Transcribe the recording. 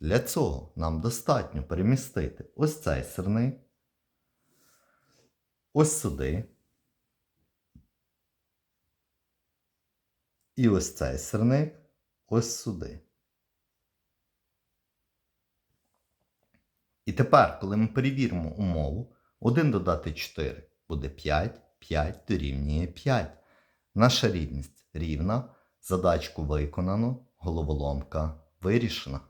Для цього нам достатньо перемістити ось цей сирник, ось сюди. І ось цей сирник ось сюди. І тепер, коли ми перевіримо умову, 1 додати 4 буде 5, 5 дорівнює 5. Наша рівність рівна, задачку виконано, головоломка вирішена.